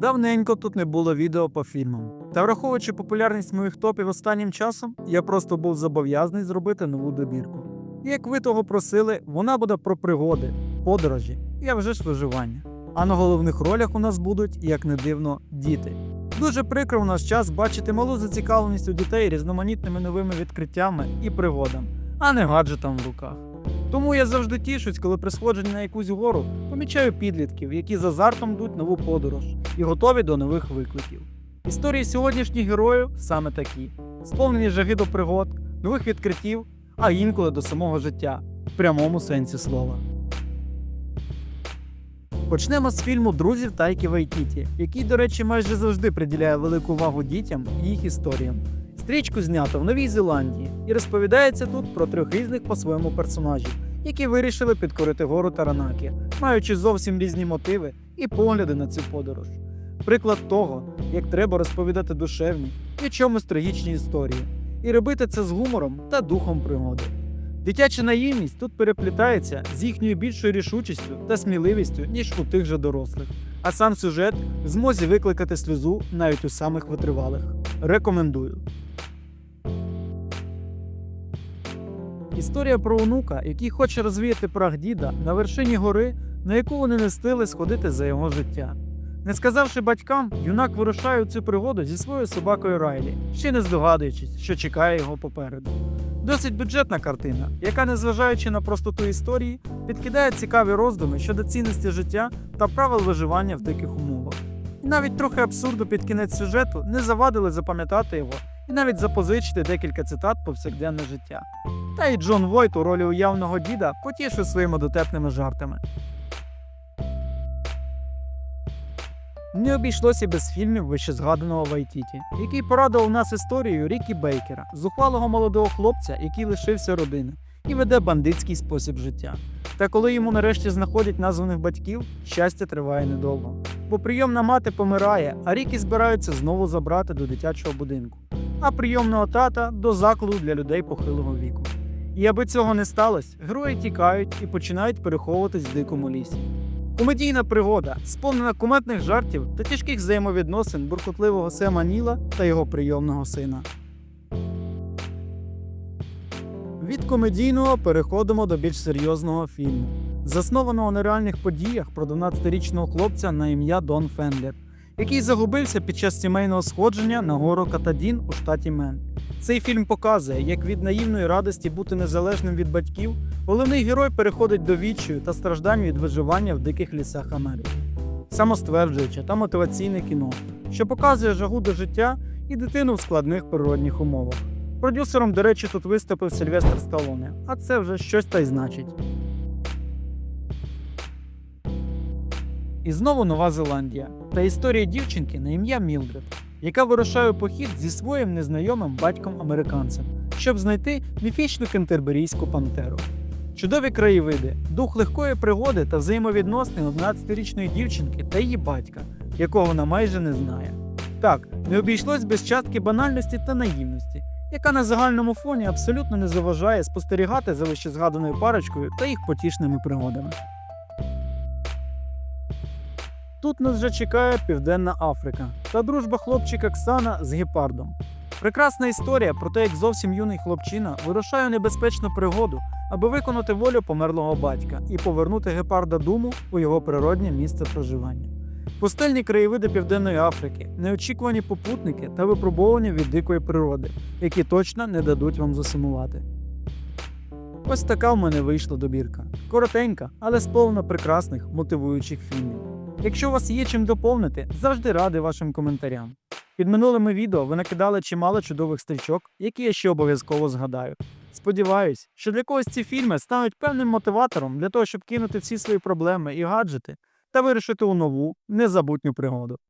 Давненько тут не було відео по фільмам. Та враховуючи популярність моїх топів останнім часом, я просто був зобов'язаний зробити нову добірку. І як ви того просили, вона буде про пригоди, подорожі і вже ж виживання. А на головних ролях у нас будуть, як не дивно, діти. Дуже прикро в наш час бачити малу зацікавленість у дітей різноманітними новими відкриттями і пригодами, а не гаджетам в руках. Тому я завжди тішусь, коли при сходженні на якусь гору помічаю підлітків, які з азартом йдуть нову подорож і готові до нових викликів. Історії сьогоднішніх героїв саме такі: сповнені жаги до пригод, нових відкриттів, а інколи до самого життя в прямому сенсі слова. Почнемо з фільму Друзів Тайки Вайтіті, який, до речі, майже завжди приділяє велику увагу дітям і їх історіям. Стрічку знято в Новій Зеландії і розповідається тут про трьох різних по-своєму персонажів, які вирішили підкорити гору Таранакі, маючи зовсім різні мотиви і погляди на цю подорож. Приклад того, як треба розповідати душевні і чомусь трагічні історії, і робити це з гумором та духом пригоди. Дитяча наївність тут переплітається з їхньою більшою рішучістю та сміливістю, ніж у тих же дорослих, а сам сюжет в змозі викликати сльозу навіть у самих витривалих. Рекомендую. Історія про онука, який хоче розвіяти прах діда на вершині гори, на яку вони не стили сходити за його життя. Не сказавши батькам, юнак вирушає у цю пригоду зі своєю собакою Райлі, ще не здогадуючись, що чекає його попереду. Досить бюджетна картина, яка, незважаючи на простоту історії, підкидає цікаві роздуми щодо цінності життя та правил виживання в диких умовах. І навіть трохи абсурду під кінець сюжету не завадили запам'ятати його і навіть запозичити декілька цитат повсякденне життя. Та й Джон Войт у ролі уявного діда потішив своїми дотепними жартами. Не обійшлося без фільмів вищезгаданого Вайтіті, який порадував нас історією Рікі Бейкера, зухвалого молодого хлопця, який лишився родини і веде бандитський спосіб життя. Та коли йому нарешті знаходять названих батьків, щастя триває недовго. Бо прийомна мати помирає, а Рікі збираються знову забрати до дитячого будинку, а прийомного тата до закладу для людей похилого віку. І аби цього не сталося, герої тікають і починають переховуватись в дикому лісі. Комедійна пригода, сповнена куметних жартів та тяжких взаємовідносин буркотливого Сема Ніла та його прийомного сина. Від комедійного переходимо до більш серйозного фільму, заснованого на реальних подіях про 12-річного хлопця на ім'я Дон Фендлер, який загубився під час сімейного сходження на гору Катадін у штаті Мен. Цей фільм показує, як від наївної радості бути незалежним від батьків головний герой переходить до відчаю та страждань від виживання в диких лісах Америки. Самостверджуюче та мотиваційне кіно, що показує жагу до життя і дитину в складних природних умовах. Продюсером, до речі, тут виступив Сильвестр Сталоне, а це вже щось та й значить. І знову Нова Зеландія та історія дівчинки на ім'я Мілдред, яка вирушає у похід зі своїм незнайомим батьком-американцем, щоб знайти міфічну кентерберійську пантеру. Чудові краєвиди, дух легкої пригоди та взаємовідносини 11-річної дівчинки та її батька, якого вона майже не знає. Так, не обійшлось без частки банальності та наївності, яка на загальному фоні абсолютно не заважає спостерігати за вищезгаданою парочкою та їх потішними пригодами. Тут нас вже чекає Південна Африка та дружба хлопчика Ксана з гепардом. Прекрасна історія про те, як зовсім юний хлопчина вирушає у небезпечну пригоду, аби виконати волю померлого батька і повернути гепарда думу у його природнє місце проживання. Пустельні краєвиди Південної Африки, неочікувані попутники та випробування від дикої природи, які точно не дадуть вам засумувати. Ось така в мене вийшла добірка. Коротенька, але сповна прекрасних мотивуючих фільмів. Якщо у вас є чим доповнити, завжди радий вашим коментарям. Під минулими відео ви накидали чимало чудових стрічок, які я ще обов'язково згадаю. Сподіваюсь, що для когось ці фільми стануть певним мотиватором для того, щоб кинути всі свої проблеми і гаджети та вирішити у нову, незабутню пригоду.